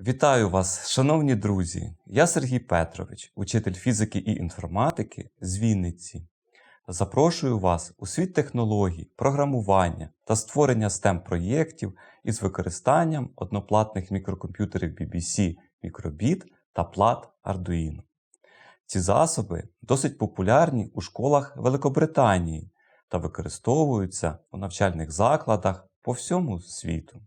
Вітаю вас, шановні друзі! Я Сергій Петрович, учитель фізики і інформатики з Вінниці. Запрошую вас у світ технологій, програмування та створення STEM проєктів із використанням одноплатних мікрокомп'ютерів BBC Microbit та плат Arduino. Ці засоби досить популярні у школах Великобританії та використовуються у навчальних закладах по всьому світу.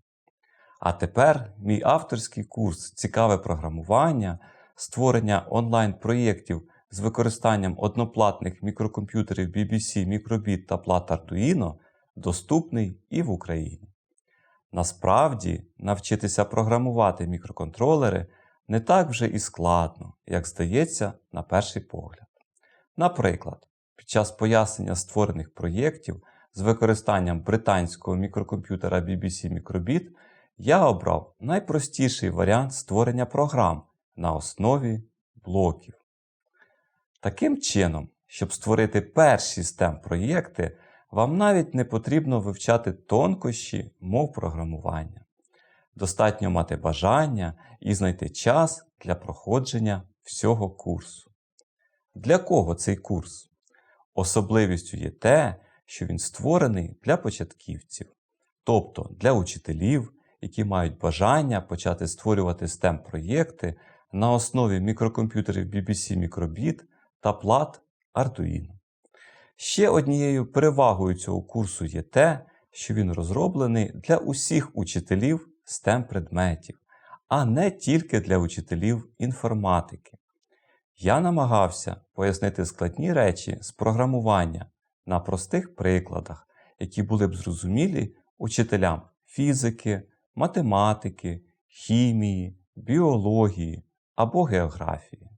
А тепер мій авторський курс Цікаве програмування, створення онлайн-проєктів з використанням одноплатних мікрокомп'ютерів BBC Microbit та плат Arduino доступний і в Україні. Насправді, навчитися програмувати мікроконтролери не так вже і складно, як здається на перший погляд. Наприклад, під час пояснення створених проєктів з використанням британського мікрокомп'ютера BBC Microbit я обрав найпростіший варіант створення програм на основі блоків. Таким чином, щоб створити перші STEM проєкти, вам навіть не потрібно вивчати тонкощі мов програмування. Достатньо мати бажання і знайти час для проходження всього курсу. Для кого цей курс? Особливістю є те, що він створений для початківців, тобто для учителів, які мають бажання почати створювати STEM проєкти на основі мікрокомп'ютерів BBC Microbit та плат Arduino. Ще однією перевагою цього курсу є те, що він розроблений для усіх учителів STEM предметів, а не тільки для учителів інформатики. Я намагався пояснити складні речі з програмування на простих прикладах, які були б зрозумілі учителям фізики, математики, хімії, біології або географії.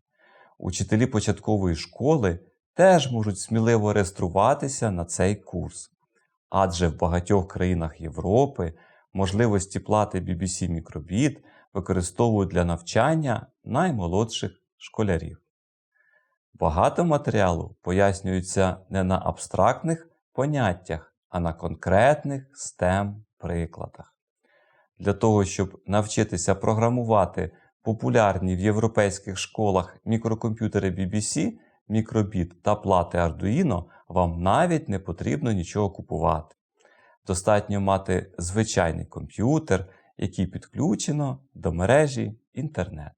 Учителі початкової школи теж можуть сміливо реєструватися на цей курс, адже в багатьох країнах Європи можливості плати BBC Microbit використовують для навчання наймолодших школярів. Багато матеріалу пояснюється не на абстрактних поняттях, а на конкретних STEM прикладах. Для того, щоб навчитися програмувати популярні в європейських школах мікрокомп'ютери BBC, Microbit та плати Arduino, вам навіть не потрібно нічого купувати. Достатньо мати звичайний комп'ютер, який підключено до мережі інтернет.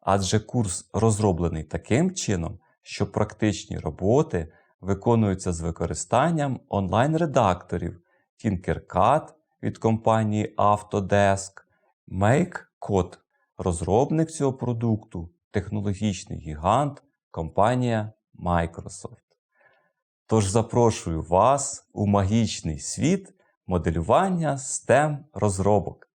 Адже курс розроблений таким чином, що практичні роботи виконуються з використанням онлайн-редакторів Tinkercad від компанії Autodesk, MakeCode, розробник цього продукту, технологічний гігант, компанія Microsoft. Тож запрошую вас у магічний світ моделювання STEM розробок.